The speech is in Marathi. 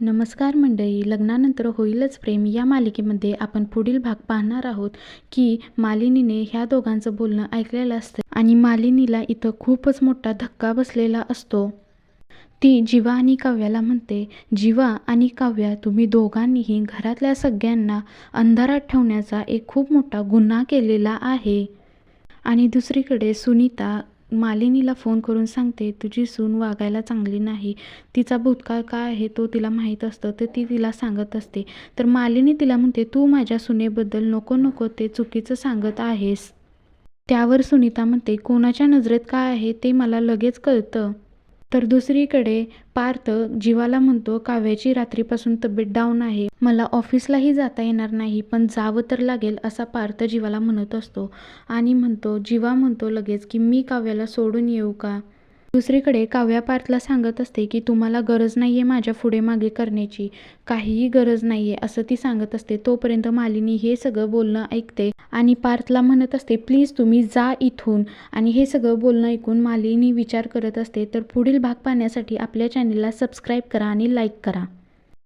नमस्कार मंडळी लग्नानंतर होईलच प्रेम. या मालिकेमध्ये आपण पुढील भाग पाहणार आहोत की मालिनीने ह्या दोघांचं बोलणं ऐकलेलं असतं आणि मालिनीला इथं खूपच मोठा धक्का बसलेला असतो. ती जीवा आणि काव्याला म्हणते जीवा आणि काव्या तुम्ही दोघांनीही घरातल्या सगळ्यांना अंधारात ठेवण्याचा एक खूप मोठा गुन्हा केलेला आहे. आणि दुसरीकडे सुनीता मालिनीला फोन करून सांगते तुझी सून वागायला चांगली नाही. तिचा भूतकाळ काय आहे तो तिला माहीत असतं तर ती तिला सांगत असते. तर मालिनी तिला म्हणते तू माझ्या सुनेबद्दल नको नको ते चुकीचं सांगत आहेस. त्यावर सुनीता म्हणते कोणाच्या नजरेत काय आहे ते मला लगेच कळतं. तर दुसरीकडे पार्थ जीवाला म्हणतो काव्याची रात्रीपासून तब्येत डाऊन आहे. मला ऑफिसलाही जाता येणार नाही पण जावं तर लागेल असा पार्थ जीवाला म्हणत असतो. आणि म्हणतो जीवा म्हणतो लगेच की मी काव्याला सोडून येऊ का? दुसरीकडे काव्या पार्थला सांगत असते की तुम्हाला गरज नाही आहे माझ्या पुढे मागे करण्याची. काहीही गरज नाही आहे असं ती सांगत असते. तोपर्यंत मालिनी हे सगळं बोलणं ऐकते आणि पार्थला म्हणत असते प्लीज तुम्ही जा इथून. आणि हे सगळं बोलणं ऐकून मालिनी विचार करत असते. तर पुढील भाग पाहण्यासाठी आपल्या चॅनेलला सबस्क्राईब करा आणि लाईक करा.